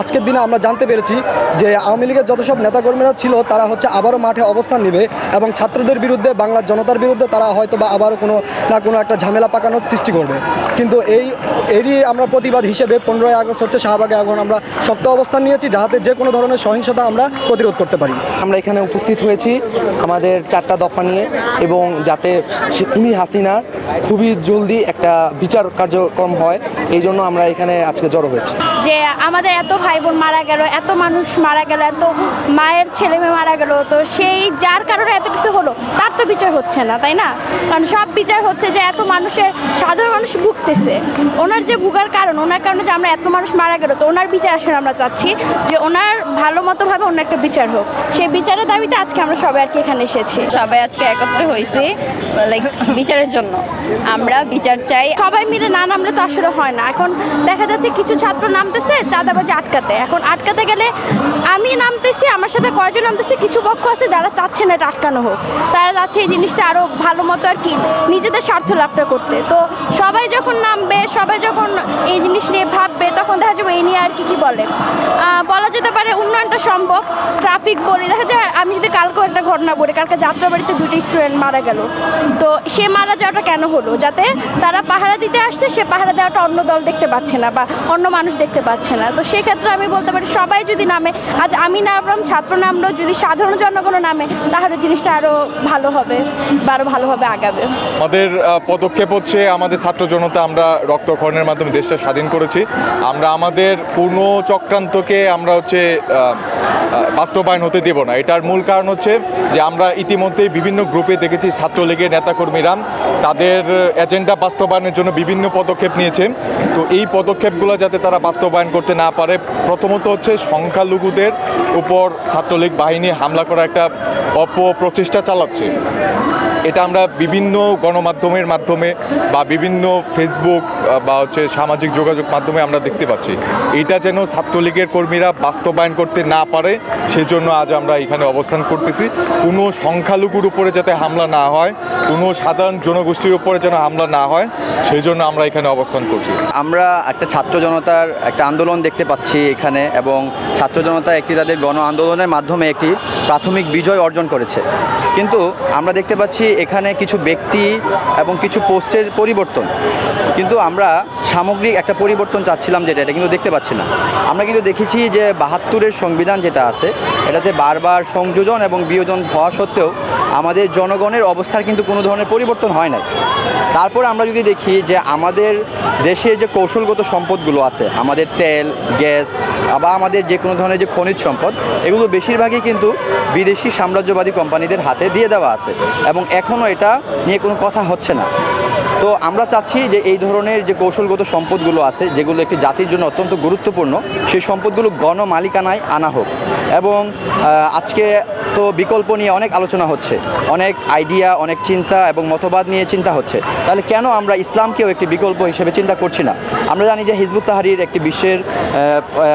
আজকের দিনে আমরা জানতে পেরেছি যে আওয়ামী লীগের যত সব নেতাকর্মীরা ছিল তারা হচ্ছে আবারও মাঠে অবস্থান নেবে এবং ছাত্রদের বিরুদ্ধে বাংলার জনতার বিরুদ্ধে তারা হয়তো বা আবারও কোনো না কোনো একটা ঝামেলা পাকানোর সৃষ্টি করবে। কিন্তু এই এরই আমরা প্রতিবাদ হিসেবে পনেরোই আগস্ট হচ্ছে শাহবাগে এখন আমরা শক্ত অবস্থান নিয়েছি যাতে যে কোনো ধরনের সহিংসতা আমরা প্রতিরোধ করতে পারি। আমরা এখানে উপস্থিত হয়েছি আমাদের চারটা দফা নিয়ে এবং যাতে খুনি হাসিনা খুবই জলদি একটা বিচার কার্যক্রম হয় এই জন্য আমরা এখানে আজকে জড়ো হয়েছি। যে আমাদের এত ভাই বোন মারা গেল এত মানুষ মারা গেল এত মায়ের ছেলে মেয়ে মারা গেল তো সেই যার কারণে এত কিছু হলো তার তো বিচার হচ্ছে না তাই না? কারণ সব বিচার হচ্ছে যে এত মানুষের সাধারণ মানুষ ভুগতেছে। ওনার যে ভুগার কারণ ওনার কারণে যে আমরা এত মানুষ মারা গেল তো ওনার বিচার আসলে আমরা চাচ্ছি যে ওনার ভালো মতোভাবে অন্য একটা বিচার হোক। সেই বিচারের দাবিতে আজকে আমরা সবাই আর কি এখানে এসেছি। সবাই আজকে একত্র হয়েছি লাইক বিচারের জন্য। আমরা বিচার চাই। সবাই মিলে না নামলে তো আসলে হয় না। এখন দেখা যাচ্ছে কিছু ছাত্র নামতেছে চাঁদাবাজি আটকাতে। এখন আটকাতে গেলে আমি নামতেছি, আমার সাথে কয়জন নামতেছে, কিছু পক্ষ আছে যারা চাচ্ছে না এটা আটকানো হোক। তারা চাচ্ছে এই জিনিসটা আরও ভালো মতো আর কি, নিজেদের স্বার্থ লাভটা করতে। তো সবাই যখন নামবে, সবাই যখন এই জিনিস নিয়ে ভাববে, তখন দেখা যাবে এই নিয়ে আর কি কি বলে? বলা যেতে পারে উন্নয়নটা সম্ভব। ট্রাফিক বলি, দেখা যায় আমি যদি কালকেও একটা ঘটনা বলি, কালকে যাত্রাবাড়িতে দুটি স্টুডেন্ট মারা গেল। তো সে মারা যাওয়াটা কেন হলো? যাতে তারা পাহারা দিতে আসছে, সে পাহারা দেওয়াটা অন্য দল দেখতে পাচ্ছে না বা অন্য মানুষ দেখতে পাচ্ছে না। তো সেক্ষেত্রে আমি বলতে পারি সবাই যদি নামে, আজ আমি নামলাম ছাত্র নামলো যদি সাধারণ জনগণ নামে, তাহলে জিনিসটা আরও ভালো হবে বা আরও ভালোভাবে আগাবে। আমাদের পদক্ষেপ হচ্ছে আমাদের ছাত্র জনতা, আমরা রক্তক্ষরণের মাধ্যমে দেশটা স্বাধীন করেছি। আমরা আমাদের পূর্ণ চক্রান্তকে আমরা হচ্ছে বাস্তবায়ন হতে দেব না। এটার মূল কারণ হচ্ছে যে আমরা ইতিমধ্যেই বিভিন্ন গ্রুপে দেখেছি ছাত্রলীগের নেতাকর্মীরা, তাদের এজেন্ডা বাস্তবায়নের জন্য বিভিন্ন পদক্ষেপ নিয়েছে। তো এই পদক্ষেপগুলো যাতে তারা বাস্তবায়ন করতে না পারে প্রথমত হচ্ছে সংখ্যালঘুদের উপর ছাত্রলীগ বাহিনী হামলা করা একটা অপপ্রচেষ্টা চালাচ্ছে। এটা আমরা বিভিন্ন গণমাধ্যমের মাধ্যমে বা বিভিন্ন ফেসবুক বা হচ্ছে সামাজিক যোগাযোগ মাধ্যমে আমরা দেখতে পাচ্ছি। এটা যেন ছাত্রলীগের কর্মীরা বাস্তবায়ন করতে না পারে, সেজন্য আজ আমরা এখানে অবস্থান করতেছি। কোনো সংখ্যালঘুর উপরে যাতে হামলা না হয়, কোনো সাধারণ জনগোষ্ঠীর উপরে যেন হামলা না হয় সেই জন্য আমরা এখানে অবস্থান করছি। আমরা একটা ছাত্র জনতার একটা আন্দোলন দেখতে পাচ্ছি এখানে এবং ছাত্র জনতা একটি তাদের গণ আন্দোলনের মাধ্যমে একটি প্রাথমিক বিজয় অর্জন করেছে। কিন্তু আমরা দেখতে পাচ্ছি এখানে কিছু ব্যক্তি এবং কিছু পোস্টের পরিবর্তন। কিন্তু আমরা সামগ্রিক একটা পরিবর্তন চাচ্ছিলাম যেটা, এটা কিন্তু দেখতে পাচ্ছি না। আমরা কিন্তু দেখেছি যে বাহাত্তরের সংবিধান যেটা আছে, এটাতে বারবার সংযোজন এবং বিয়োজন হওয়া সত্ত্বেও আমাদের জনগণের অবস্থার কিন্তু কোনো ধরনের পরিবর্তন হয় নাই। তারপর আমরা যদি দেখি যে আমাদের দেশে যে কৌশলগত সম্পদগুলো আছে, আমাদের তেল, গ্যাস বা আমাদের যে কোনো ধরনের যে খনিজ সম্পদ, এগুলো বেশিরভাগই কিন্তু বিদেশি সাম্রাজ্যবাদী কোম্পানিদের হাতে দিয়ে দেওয়া আছে এবং এখনও এটা নিয়ে কোনো কথা হচ্ছে না। তো আমরা চাচ্ছি যে এই ধরনের যে কৌশলগত সম্পদগুলো আছে, যেগুলো একটি জাতির জন্য অত্যন্ত গুরুত্বপূর্ণ, সেই সম্পদগুলো গণমালিকানায় আনা হোক। এবং আজকে তো বিকল্প নিয়ে অনেক আলোচনা হচ্ছে, অনেক আইডিয়া, অনেক চিন্তা এবং মতবাদ নিয়ে চিন্তা হচ্ছে। তাহলে কেন আমরা ইসলামকেও একটি বিকল্প হিসেবে চিন্তা করছি না? আমরা জানি যে হিজবুত তাহারির একটি বিশ্বের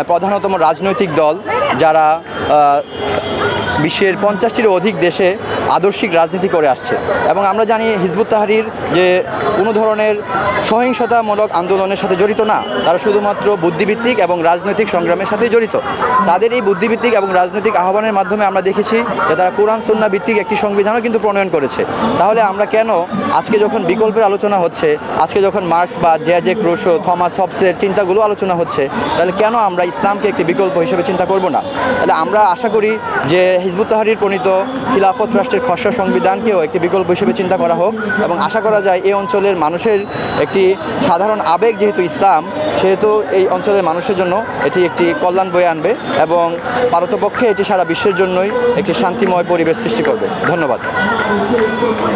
প্রধানতম রাজনৈতিক দল, যারা বিশ্বের পঞ্চাশটিরও অধিক দেশে আদর্শিক রাজনীতি করে আসছে। এবং আমরা জানি হিজবুত তাহারির যে কোনো ধরনের সহিংসতামূলক আন্দোলনের সাথে জড়িত না, তারা শুধুমাত্র বুদ্ধিভিত্তিক এবং রাজনৈতিক সংগ্রামের সাথে জড়িত। তাদের এই বুদ্ধিভিত্তিক এবং রাজনৈতিক আহ্বানের মাধ্যমে আমরা দেখেছি যে তারা কোরআন, সন্না ভিত্তিক একটি সংবিধানও কিন্তু প্রণয়ন করেছে। তাহলে আমরা কেন আজকে যখন বিকল্পের আলোচনা হচ্ছে, আজকে যখন মার্কস বা জে ক্রোশো থমাস হবসের চিন্তাগুলো আলোচনা হচ্ছে, তাহলে কেন আমরা ইসলামকে একটি বিকল্প হিসেবে চিন্তা করব না? তাহলে আমরা আশা করি যে হিজবুত তাহারির প্রণীত খিলাফত রাষ্ট্রের খসড়া সংবিধানকেও একটি বিকল্প হিসেবে চিন্তা করা হোক এবং আশা করা যায় এই অঞ্চলের মানুষের একটি সাধারণ আবেগ যেহেতু ইসলাম, সেহেতু এই অঞ্চলের মানুষের জন্য এটি একটি কল্যাণ বয়ে আনবে এবং পারতপক্ষে এটি সারা বিশ্বের জন্যই একটি শান্তিময় পরিবেশ সৃষ্টি করবে। ধন্যবাদ।